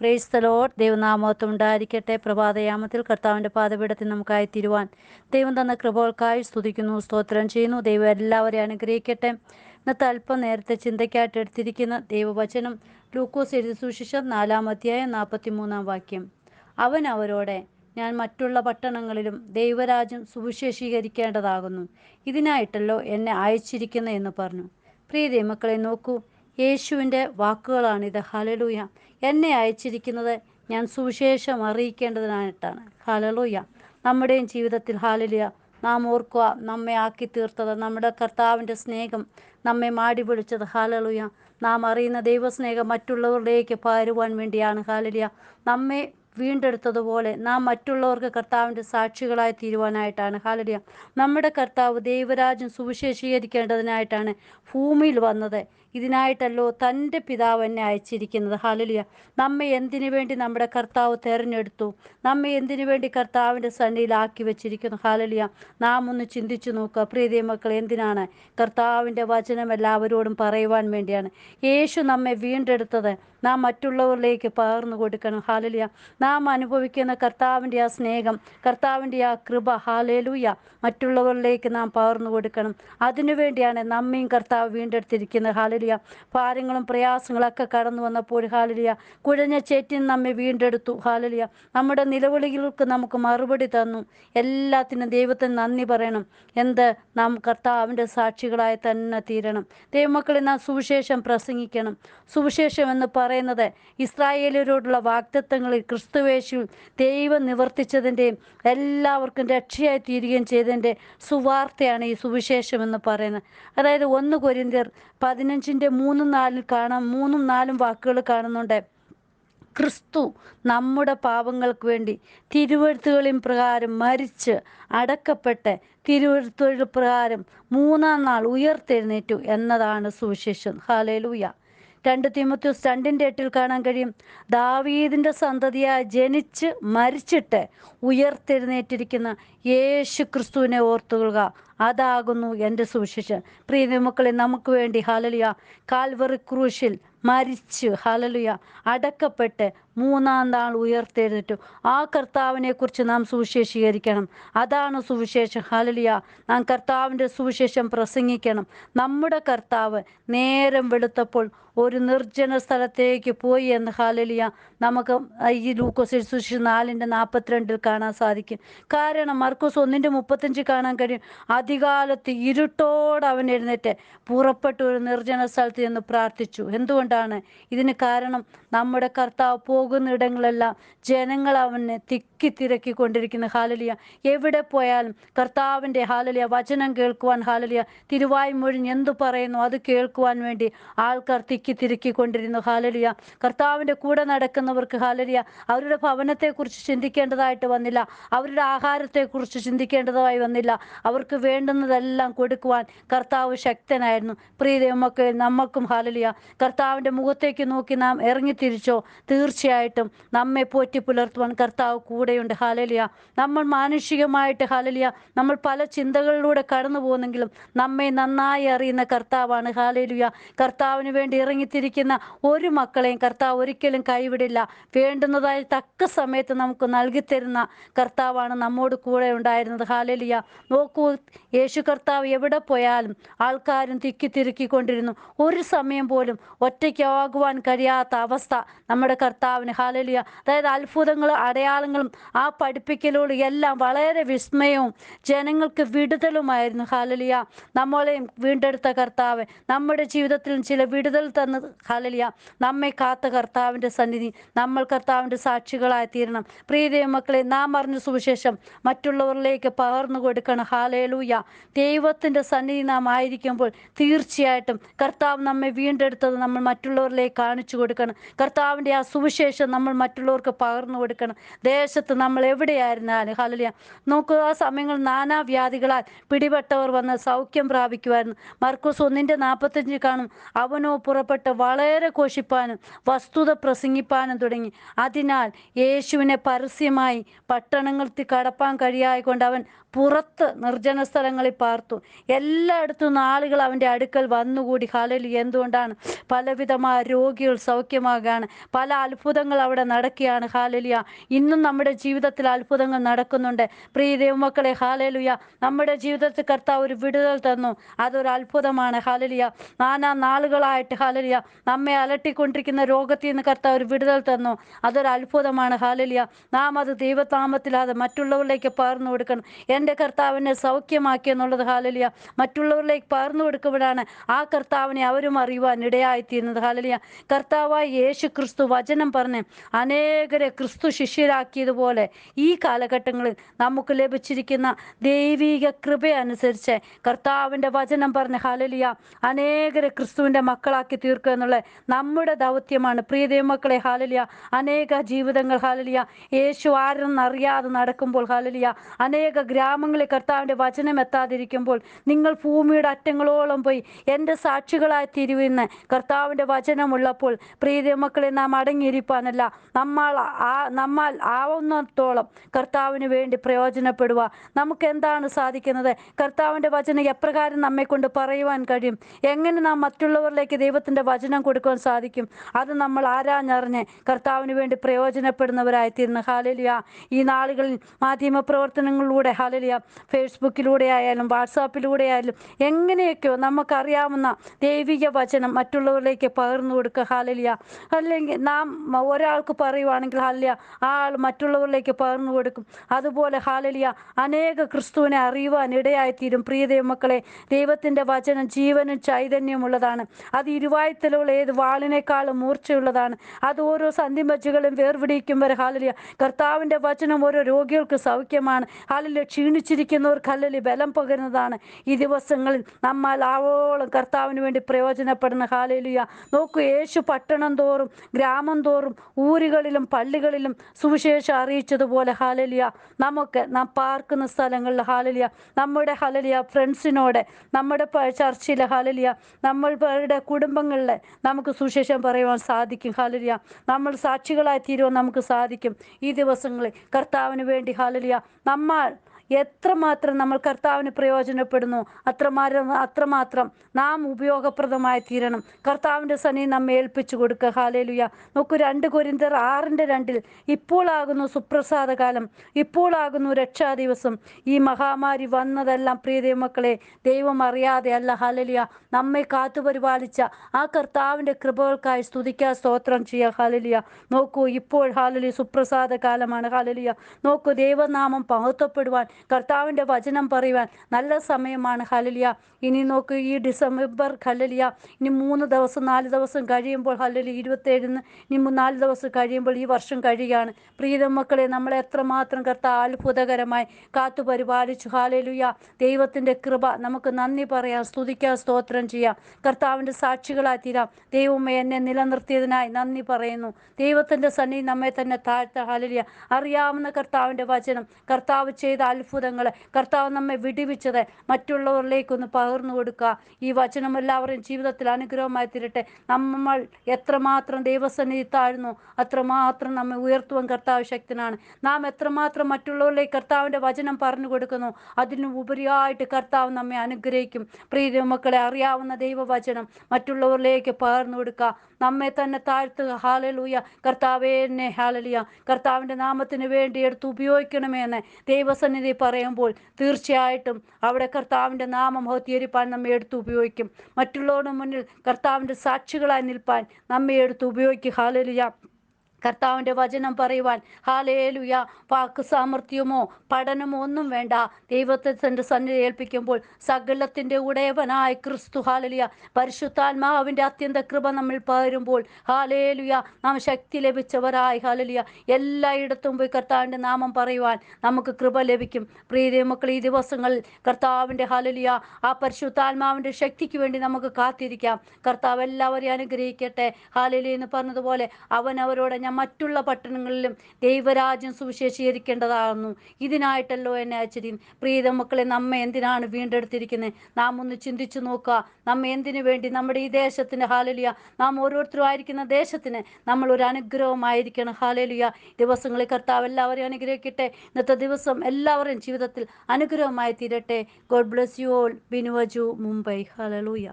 Praise തലോട്ട് ദൈവനാമത്വം ഉണ്ടായിരിക്കട്ടെ. പ്രഭാതയാമത്തിൽ കർത്താവിന്റെ പാതപീഠത്തിൽ നമുക്കായി തിരുവാൻ ദൈവം തന്ന കൃപകൾക്കായി സ്തുതിക്കുന്നു സ്തോത്രം ചെയ്യുന്നു. ദൈവം എല്ലാവരെയും അനുഗ്രഹിക്കട്ടെ. ഇന്നത്തെ അല്പം നേരത്തെ ചിന്തയ്ക്കായിട്ട് എടുത്തിരിക്കുന്ന ദൈവവചനം ലൂക്കോസ് എഴുതി സൂക്ഷിച്ച നാലാം അധ്യായം നാൽപ്പത്തി മൂന്നാം വാക്യം. അവൻ അവരോടെ ഞാൻ മറ്റുള്ള പട്ടണങ്ങളിലും ദൈവരാജ്യം സുവിശേഷീകരിക്കേണ്ടതാകുന്നു. ഇതിനായിട്ടല്ലോ എന്നെ അയച്ചിരിക്കുന്നു എന്ന് പറഞ്ഞു. പ്രിയ ദൈവമക്കളെ നോക്കൂ യേശുവിന്റെ വാക്കുകളാണിത്. ഹലലൂയ എന്നെ അയച്ചിരിക്കുന്നത് ഞാൻ സുവിശേഷം അറിയിക്കേണ്ടതിനായിട്ടാണ്. ഹലലൂയ നമ്മുടെയും ജീവിതത്തിൽ ഹാലലിയ നാം ഓർക്കുക നമ്മെ ആക്കി തീർത്തത് നമ്മുടെ കർത്താവിന്റെ സ്നേഹം നമ്മെ മാടി പിടിച്ചത് ഹാലലുയ നാം അറിയുന്ന ദൈവസ്നേഹം മറ്റുള്ളവരിലേക്ക് പകരുവാൻ വേണ്ടിയാണ്. ഹാലലിയ നമ്മെ വീണ്ടെടുത്തതുപോലെ നാം മറ്റുള്ളവർക്ക് കർത്താവിന്റെ സാക്ഷികളായി തീരുവാനായിട്ടാണ്. ഹാലലിയ നമ്മുടെ കർത്താവ് ദൈവരാജ്യം സുവിശേഷീകരിക്കേണ്ടതിനായിട്ടാണ് ഭൂമിയിൽ വന്നത്. ഇതിനായിട്ടല്ലോ തന്റെ പിതാവ് എന്നെ അയച്ചിരിക്കുന്നത്. ഹാലലിയ നമ്മെ എന്തിനു വേണ്ടി നമ്മുടെ കർത്താവ് തിരഞ്ഞെടുത്തു? നമ്മെ എന്തിനു വേണ്ടി കർത്താവിന്റെ സന്നിയിലാക്കി വെച്ചിരിക്കുന്നു? ഹാലലിയ നാം ഒന്ന് ചിന്തിച്ചു നോക്കുക. പ്രീതി മക്കൾ എന്തിനാണ് കർത്താവിന്റെ വചനം എല്ലാവരോടും പറയുവാൻ വേണ്ടിയാണ് യേശു നമ്മെ വീണ്ടെടുത്തത്? നാം മറ്റുള്ളവരിലേക്ക് പകർന്നു കൊടുക്കണം. ഹാലലിയ നാം അനുഭവിക്കുന്ന കർത്താവിന്റെ ആ സ്നേഹം കർത്താവിന്റെ ആ കൃപ ഹാലേലൂയ മറ്റുള്ളവരിലേക്ക് നാം പകർന്നു കൊടുക്കണം. അതിനുവേണ്ടിയാണ് നമ്മയും കർത്താവ് വീണ്ടെടുത്തിരിക്കുന്നത്. ഹാലലിയ ഭാരങ്ങളും പ്രയാസങ്ങളൊക്കെ കടന്നു വന്നപ്പോൾ ഹാലലിയ കുഴഞ്ഞ ചേറ്റിന് നമ്മെ വീണ്ടെടുത്തു. ഹാലലിയ നമ്മുടെ നിലവിളികൾക്ക് നമുക്ക് മറുപടി തന്നു. എല്ലാത്തിനും ദൈവത്തിന് നന്ദി പറയണം. എന്ത്? നാം കർത്താവിന്റെ സാക്ഷികളായി തന്നെ തീരണം. ദൈവമക്കളെ നാം സുവിശേഷം പ്രസംഗിക്കണം. സുവിശേഷം എന്ന് പറയുന്നത് ഇസ്രായേലരോടുള്ള വാക്തത്വങ്ങളിൽ ക്രിസ്തുവേശു ദൈവം നിവർത്തിച്ചതിന്റെയും എല്ലാവർക്കും രക്ഷയായി തീരുകയും ചെയ്തതിന്റെ സുവാർത്തയാണ് ഈ സുവിശേഷം എന്ന് പറയുന്നത്. അതായത് ഒന്ന് കൊരിന്തിയർ പതിനഞ്ചിന്റെ മൂന്നും നാലിൽ കാണാം മൂന്നും നാലും വാക്കുകൾ കാണുന്നുണ്ട്. ക്രിസ്തു നമ്മുടെ പാപങ്ങൾക്ക് വേണ്ടി തിരുവഴുത്തുകളിൻ പ്രകാരം മരിച്ച് അടക്കപ്പെട്ട് തിരുവഴുത്തുകൾ പ്രകാരം മൂന്നാം നാൾ ഉയർത്തെഴുന്നേറ്റു എന്നതാണ് സുവിശേഷം. ഹാലേലൂയ രണ്ട് തിമത്യൂസ് രണ്ടിന്റെ എട്ടിൽ കാണാൻ കഴിയും. ദാവീദിന്റെ സന്തതിയായി ജനിച്ച് മരിച്ചിട്ട് ഉയർത്തെഴുന്നേറ്റിരിക്കുന്ന യേശു ക്രിസ്തുവിനെ ഓർത്തുകൊള്ളുക. അതാകുന്നു എന്റെ സുവിശേഷം. പ്രിയ മക്കളെ നമുക്ക് വേണ്ടി ഹാലലിയ കാൽവറി ക്രൂശിൽ മരിച്ച് ഹലലുയ അടക്കപ്പെട്ട് മൂന്നാം നാൾ ഉയർത്തെഴുന്നിട്ടു ആ കർത്താവിനെ കുറിച്ച് നാം സുവിശേഷീകരിക്കണം. അതാണ് സുവിശേഷം ഹലലിയ നാം കർത്താവിന്റെ സുവിശേഷം പ്രസംഗിക്കണം. നമ്മുടെ കർത്താവ് നേരം വെളുത്തപ്പോൾ ഒരു നിർജന സ്ഥലത്തേക്ക് പോയി എന്ന് ഹാലലിയ നമുക്ക് ഈ ലൂക്കോസ് സുശേഷം നാലിന്റെ നാൽപ്പത്തിരണ്ടിൽ കാണാൻ സാധിക്കും. കാരണം മർക്കോസ് ഒന്നിന്റെ മുപ്പത്തഞ്ച് കാണാൻ കഴിയും. അധികാലത്ത് ഇരുട്ടോട് അവൻ എഴുന്നേറ്റ് പുറപ്പെട്ടു ഒരു നിർജന സ്ഥലത്ത് നിന്ന് പ്രാർത്ഥിച്ചു. എന്തുകൊണ്ടാണ്? ഇതിന് കാരണം നമ്മുടെ കർത്താവ് പോകുന്ന ഇടങ്ങളെല്ലാം ജനങ്ങൾ അവനെ തിക്കി തിരക്കി കൊണ്ടിരിക്കുന്ന ഹാലലിയ എവിടെ പോയാലും കർത്താവിന്റെ ഹാലലിയ വചനം കേൾക്കുവാൻ ഹാലലിയ തിരുവായ്മൊഴിഞ്ഞ് എന്തു പറയുന്നു? അത് കേൾക്കുവാൻ വേണ്ടി ആൾക്കാർ തിക്കി തിരക്കി കൊണ്ടിരുന്നു ഹാലലിയ കർത്താവിന്റെ കൂടെ നടക്കുന്നവർക്ക് ഹാലലിയ അവരുടെ ഭവനത്തെക്കുറിച്ച് ചിന്തിക്കേണ്ടതായിട്ട് വന്നില്ല. അവരുടെ ആഹാരത്തെക്കുറിച്ച് ചിന്തിക്കേണ്ടതായി വന്നില്ല. അവർക്ക് വേണ്ടുന്നതെല്ലാം കൊടുക്കുവാൻ കർത്താവ് ശക്തനായിരുന്നു. പ്രിയ നമ്മക്കും ഹാലലിയ കർത്താവിന്റെ മുഖത്തേക്ക് നോക്കി നാം ഇറങ്ങിത്തിരിച്ചോ തീർച്ചയായിട്ടും നമ്മെ പോറ്റി പുലർത്തുവാൻ കർത്താവ് കൂടെയുണ്ട്. ഹാലലിയ നമ്മൾ മാനുഷികമായിട്ട് ഹാലലിയ നമ്മൾ പല ചിന്തകളിലൂടെ കടന്നു പോകുന്നെങ്കിലും നമ്മെ നന്നായി അറിയുന്ന കർത്താവാണ്. ഹാലലിയ കർത്താവിന് വേണ്ടി ഇറങ്ങിത്തിരിക്കുന്ന ഒരു മക്കളെയും കർത്താവ് ഒരിക്കലും കൈവിടില്ല. വേണ്ടുന്നതായി തക്ക സമയത്ത് നമുക്ക് നൽകിത്തരുന്ന കർത്താവാണ് നമ്മോട് കൂടെ ഉണ്ടായിരുന്നത്. ഹാലലിയ നോക്കൂ യേശു കർത്താവ് എവിടെ പോയാലും ആൾക്കാരും തിക്കി തിരുക്കിക്കൊണ്ടിരുന്നു. ഒരു സമയം പോലും ഒറ്റയ്ക്കാകുവാൻ കഴിയാത്ത അവസ്ഥ നമ്മുടെ കർത്താവിന്. ഹാലലിയ അതായത് അത്ഭുതങ്ങളും അടയാളങ്ങളും ആ പഠിപ്പിക്കലോട് എല്ലാം വളരെ വിസ്മയവും ജനങ്ങൾക്ക് വിടുതലുമായിരുന്നു. ഹാലലിയ നമ്മളെയും വീണ്ടെടുത്ത കർത്താവ് നമ്മുടെ ജീവിതത്തിൽ ചില വിടുതൽ തന്ന ഹാലലിയ നമ്മെ കാത്ത കർത്താവിന്റെ സന്നിധി നമ്മൾ കർത്താവിന്റെ സാക്ഷികളായി തീരണം. പ്രീതി മക്കളെ നാം അറിഞ്ഞ സുവിശേഷം മറ്റുള്ളവരിലേക്ക് പകർന്നു കൊടുക്കണം. ദൈവത്തിന്റെ സന്നിധി നാം ആയിരിക്കുമ്പോൾ തീർച്ചയായിട്ടും കർത്താവ് നമ്മെ വീണ്ടെടുത്തത് നമ്മൾ മറ്റുള്ളവരിലേക്ക് കാണിച്ചു കൊടുക്കണം. കർത്താവിന്റെ ആ സുവിശേഷം നമ്മൾ മറ്റുള്ളവർക്ക് പകർന്നു കൊടുക്കണം. ദേശത്ത് നമ്മൾ എവിടെയായിരുന്നാലും ഹലലിയ നോക്കുക ആ സമയങ്ങൾ നാനാവ്യാധികളാൽ പിടിപെട്ടവർ വന്ന് സൗഖ്യം പ്രാപിക്കുമായിരുന്നു മർക്കോസ് ഒന്നിന്റെ നാൽപ്പത്തഞ്ച് കാണും അവനോ പുറപ്പെട്ട് വളരെ കോഷിപ്പാനും വസ്തുത പ്രസംഗിപ്പാനും തുടങ്ങി. അതിനാൽ യേശുവിനെ പരസ്യമായി പട്ടണങ്ങളിൽ കടപ്പാൻ കഴിയായിക്കൊണ്ട് അവൻ പുറത്ത് നിർജന സ്ഥലങ്ങളിൽ പാർത്തു. എല്ലായിടത്തു നിന്ന് ആളുകൾ അവന്റെ അടുക്കൽ വന്നുകൂടി. ഹാലലി എന്തുകൊണ്ടാണ്? പലവിധമായ രോഗികൾ സൗഖ്യമാകുകയാണ് പല അത്ഭുതങ്ങൾ അവിടെ നടക്കുകയാണ്. ഹാലലിയ ഇന്നും നമ്മുടെ ജീവിതത്തിൽ അത്ഭുതങ്ങൾ നടക്കുന്നുണ്ട്. പ്രിയ ദൈവമക്കളെ ഹാലലുയ നമ്മുടെ ജീവിതത്തിൽ കർത്താവ് ഒരു വിടുതൽ തന്നു. അതൊരു അത്ഭുതമാണ്. ഹാലലിയ നാനാ നാളുകളായിട്ട് ഹാലലിയ നമ്മെ അലട്ടിക്കൊണ്ടിരിക്കുന്ന രോഗത്തിൽ നിന്ന് കർത്താവ് ഒരു വിടുതൽ തന്നു. അതൊരു അത്ഭുതമാണ്. ഹാലലിയ നാം അത് ദൈവതാമത്തിലാതെ മറ്റുള്ളവരിലേക്ക് പകർന്നു കൊടുക്കണം. എന്റെ കർത്താവിനെ സൗഖ്യമാക്കി എന്നുള്ളത് ഹാലലിയ മറ്റുള്ളവരിലേക്ക് പകർന്നു കൊടുക്കുമ്പോഴാണ് ആ കർത്താവിനെ അവരും അറിയുവാൻ ഇടയായിത്തീരുന്നത്. ഹാലലിയ കർത്താവായ യേശു ക്രിസ്തു വചനം പറഞ്ഞ് അനേകരെ ക്രിസ്തു ശിഷ്യരാക്കിയതുപോലെ ഈ കാലഘട്ടങ്ങളിൽ നമുക്ക് ലഭിച്ചിരിക്കുന്ന ദൈവിക കൃപ അനുസരിച്ച് കർത്താവിന്റെ വചനം പറഞ്ഞ് ഹാലലിയ അനേകരെ ക്രിസ്തുവിന്റെ മക്കളാക്കി തീർക്കുക എന്നുള്ള നമ്മുടെ ദൗത്യമാണ്. പ്രിയ ദൈവമക്കളെ ഹാലലിയ അനേക ജീവിതങ്ങൾ ഹാലലിയ യേശു ആരെന്നറിയാതെ നടക്കുമ്പോൾ ഹാലലിയ അനേക ഗ്രാമങ്ങളിൽ കർത്താവിന്റെ വചനം എത്താതിരിക്കുമ്പോൾ നിങ്ങൾ ഭൂമിയുടെ അറ്റങ്ങളോളം പോയി എന്റെ സാക്ഷികളായി തിരുവിന്ന് കർത്താവിന്റെ വചനമുള്ളപ്പോൾ പ്രീതി മക്കളെ നാം അടങ്ങിയിരിപ്പാനല്ല. നമ്മൾ ആ നമ്മൾ ആവുന്നിടത്തോളം കർത്താവിന് വേണ്ടി പ്രയോജനപ്പെടുക. നമുക്ക് എന്താണ് സാധിക്കുന്നത്? കർത്താവിന്റെ വചനം എപ്രകാരം നമ്മെ കൊണ്ട് പറയുവാൻ കഴിയും? എങ്ങനെ നാം മറ്റുള്ളവരിലേക്ക് ദൈവത്തിന്റെ വചനം കൊടുക്കുവാൻ സാധിക്കും? അത് നമ്മൾ ആരാഞ്ഞറിഞ്ഞ് കർത്താവിന് വേണ്ടി പ്രയോജനപ്പെടുന്നവരായി തീർന്നു ഹാലലിയ. ഈ നാളുകളിൽ മാധ്യമ പ്രവർത്തനങ്ങളിലൂടെ ഹാലലിയ ഫേസ്ബുക്കിലൂടെ ആയാലും വാട്സാപ്പിലൂടെ ആയാലും എങ്ങനെയൊക്കെയോ നമുക്കറിയാവുന്ന ദൈവിക വചനം മറ്റുള്ളവരിലേക്ക് പകർന്നു കൊടുക്കുക. ഹാലലിയ അല്ലെങ്കിൽ നാം ഒരാൾക്ക് പറയുവാണെങ്കിൽ ഹാലലിയ ആ ആൾ മറ്റുള്ളവരിലേക്ക് പകർന്നു കൊടുക്കും. അതുപോലെ ഹാലലിയ അനേക ക്രിസ്തുവിനെ അറിയുവാൻ ഇടയായിത്തീരും. പ്രിയ ദൈവമക്കളെ ദൈവത്തിന്റെ വചനം ജീവനും ചൈതന്യമുള്ളതാണ് അത് ഇരുവായത്തിലുള്ള ഏത് വാളിനേക്കാളും മൂർച്ചയുള്ളതാണ്. അത് ഓരോ സന്ധിമച്ചുകളും വേർപിടിക്കും വരെ ഹാലലിയ കർത്താവിന്റെ വചനം ഓരോ രോഗികൾക്ക് സൗഖ്യമാണ്. ഹാലലിയ ക്ഷീണിച്ചിരിക്കുന്നവർക്ക് ഹല്ലലി ബലം പകരുന്നതാണ്. ഈ ദിവസങ്ങളിൽ നമ്മൾ ആവോളം കർത്താവിന് വേണ്ടി പ്രയോജനപ്പെടുന്ന ഹാലലിയ. നോക്കൂ യേശു പട്ടണം തോറും ഗ്രാമം തോറും ഊരുകളിലും പള്ളികളിലും സുവിശേഷം അറിയിച്ചതുപോലെ ഹാലലിയ. നമുക്ക് നാം പാർക്കുന്ന സ്ഥലങ്ങളിൽ ഹാലലിയ. നമ്മുടെ ഹലലിയ ഫ്രണ്ട്സിനോട് നമ്മുടെ ചർച്ചയിലെ ഹലലിയ. നമ്മളുടെ കുടുംബങ്ങളിൽ നമുക്ക് സുവിശേഷം പറയുവാൻ സാധിക്കും ഹാലലിയ. നമ്മൾ സാക്ഷികളായി തീരുവാൻ നമുക്ക് സാധിക്കും ഈ ദിവസങ്ങളിൽ കർത്താവിന് വേണ്ടി ഹാലലിയ. നമ്മൾ എത്രമാത്രം നമ്മൾ കർത്താവിന് പ്രയോജനപ്പെടുന്നു? അത്രമാത്രം അത്രമാത്രം നാം ഉപയോഗപ്രദമായി തീരണം. കർത്താവിന്റെ സനി നമ്മെ ഏൽപ്പിച്ചു കൊടുക്കുക ഹാലേലുയ നോക്കൂ രണ്ട് കൊരിന്തർ ആറിന്റെ രണ്ടിൽ ഇപ്പോളാകുന്നു സുപ്രസാദ കാലം. ഇപ്പോളാകുന്നു രക്ഷാ ദിവസം ഈ മഹാമാരി വന്നതെല്ലാം പ്രിയ ദൈവമക്കളെ ദൈവം അറിയാതെ അല്ല. ഹാലലിയ നമ്മെ കാത്തുപരിപാലിച്ച ആ കർത്താവിന്റെ കൃപകൾക്കായി സ്തുതിക്കുക സ്തോത്രം ചെയ്യുക. ഹാലലിയ നോക്കൂ ഇപ്പോൾ ഹാലലി സുപ്രസാദ കാലമാണ്. ഹാലലിയ നോക്കൂ ദൈവനാമം മഹത്വപ്പെടുവാൻ കർത്താവിന്റെ വചനം പറയുവാൻ നല്ല സമയമാണ്. ഹലലിയ ഇനി നോക്കൂ ഈ ഡിസംബർ ഹലലിയ ഇനി മൂന്ന് ദിവസം നാല് ദിവസം കഴിയുമ്പോൾ ഹലലി ഇരുപത്തേഴിന് ഇനി നാല് ദിവസം കഴിയുമ്പോൾ ഈ വർഷം കഴിയുകയാണ്. പ്രീത മക്കളെ നമ്മളെ എത്രമാത്രം കർത്താവ് അത്ഭുതകരമായി കാത്തു പരിപാലിച്ചു ഹാലലുയ ദൈവത്തിന്റെ കൃപ നമുക്ക് നന്ദി പറയാം സ്തുതിക്കാം സ്തോത്രം ചെയ്യാം. കർത്താവിന്റെ സാക്ഷികളായി തീരാം. ദൈവമേ എന്നെ നിലനിർത്തിയതിനായി നന്ദി പറയുന്നു. ദൈവത്തിന്റെ സന്നിധി നമ്മെ തന്നെ താഴ്ത്ത. ഹാലലിയ അറിയാവുന്ന കർത്താവിന്റെ വചനം. കർത്താവ് ചെയ്ത അത്ഭുതങ്ങൾ കർത്താവ് നമ്മെ വിടിവിച്ചത് മറ്റുള്ളവരിലേക്കൊന്ന് പകർന്നു കൊടുക്കുക. ഈ വചനം എല്ലാവരുടെയും ജീവിതത്തിൽ അനുഗ്രഹമായി തീരട്ടെ. നമ്മൾ എത്രമാത്രം ദൈവസന്നിധി താഴ്ന്നു അത്രമാത്രം നമ്മെ ഉയർത്തുവാൻ കർത്താവ് ശക്തനാണ്. നാം എത്രമാത്രം മറ്റുള്ളവരിലേക്ക് കർത്താവിന്റെ വചനം പറഞ്ഞു കൊടുക്കുന്നു അതിന് ഉപരിയായിട്ട് കർത്താവ് നമ്മെ അനുഗ്രഹിക്കും. പ്രിയ മക്കളെ അറിയാവുന്ന ദൈവവചനം മറ്റുള്ളവരിലേക്ക് പകർന്നു കൊടുക്കുക. നമ്മെ തന്നെ താഴ്ത്തുക. ഹാലലൂയ കർത്താവേ എന്നെ ഹാലലിയ കർത്താവിന്റെ നാമത്തിന് വേണ്ടി എടുത്ത് ഉപയോഗിക്കണമേ എന്ന് ദൈവസന്നിധി പറയുമ്പോൾ തീർച്ചയായിട്ടും അവിടെ കർത്താവിന്റെ നാമം ഹോത്തിയരിപ്പാൻ നമ്മെ എടുത്ത് ഉപയോഗിക്കും. മറ്റുള്ളവരുടെ മുന്നിൽ കർത്താവിന്റെ സാക്ഷികളായി നിൽപ്പാൻ നമ്മെ എടുത്ത് ഉപയോഗിക്കും. ഹാലലിയ കർത്താവിന്റെ വചനം പറയുവാൻ ഹാലേലുയ വാക്ക് സാമർഥ്യമോ പഠനമോ ഒന്നും വേണ്ട. ദൈവത്തെ തന്റെ സന്നിധി ഏൽപ്പിക്കുമ്പോൾ സകലത്തിന്റെ ഉടയവനായ ക്രിസ്തു ഹാലലിയ. പരിശുദ്ധാത്മാവിന്റെ അത്യന്ത കൃപ നമ്മൾ പകരുമ്പോൾ ഹാലേലുയ നാം ശക്തി ലഭിച്ചവരായി ഹാലലിയ. എല്ലായിടത്തും പോയി കർത്താവിന്റെ നാമം പറയുവാൻ നമുക്ക് കൃപ ലഭിക്കും. പ്രീതി മക്കൾ ഈ ദിവസങ്ങളിൽ കർത്താവിന്റെ ഹാലലിയ ആ പരിശുദ്ധാത്മാവിന്റെ ശക്തിക്ക് വേണ്ടി നമുക്ക് കാത്തിരിക്കാം. കർത്താവ് എല്ലാവരെയും അനുഗ്രഹിക്കട്ടെ. ഹാലലി എന്ന് പറഞ്ഞതുപോലെ അവൻ ഞാൻ മറ്റുള്ള പട്ടണങ്ങളിലും ദൈവരാജ്യം സുവിശേഷീകരിക്കേണ്ടതാകുന്നു. ഇതിനായിട്ടല്ലോ എന്നെ അയച്ചിരിക്കും പ്രീത മക്കളെ നമ്മെ എന്തിനാണ് വീണ്ടെടുത്തിരിക്കുന്നത്? നാം ഒന്ന് ചിന്തിച്ചു നോക്കുക. നമ്മ എന്തിനു വേണ്ടി നമ്മുടെ ഈ ദേശത്തിന് ഹാലലിയ നാം ഓരോരുത്തരും ആയിരിക്കുന്ന ദേശത്തിന് നമ്മൾ ഒരു അനുഗ്രഹമായിരിക്കണം. ഹാലലിയ. ദിവസങ്ങളിൽ കർത്താവ് എല്ലാവരെയും അനുഗ്രഹിക്കട്ടെ. ഇന്നത്തെ ദിവസം എല്ലാവരുടെയും ജീവിതത്തിൽ അനുഗ്രഹമായി തീരട്ടെ. ഗോഡ് ബ്ലസ് യു ഓൾ ബിനുവജു മുംബൈ. ഹലലൂയ.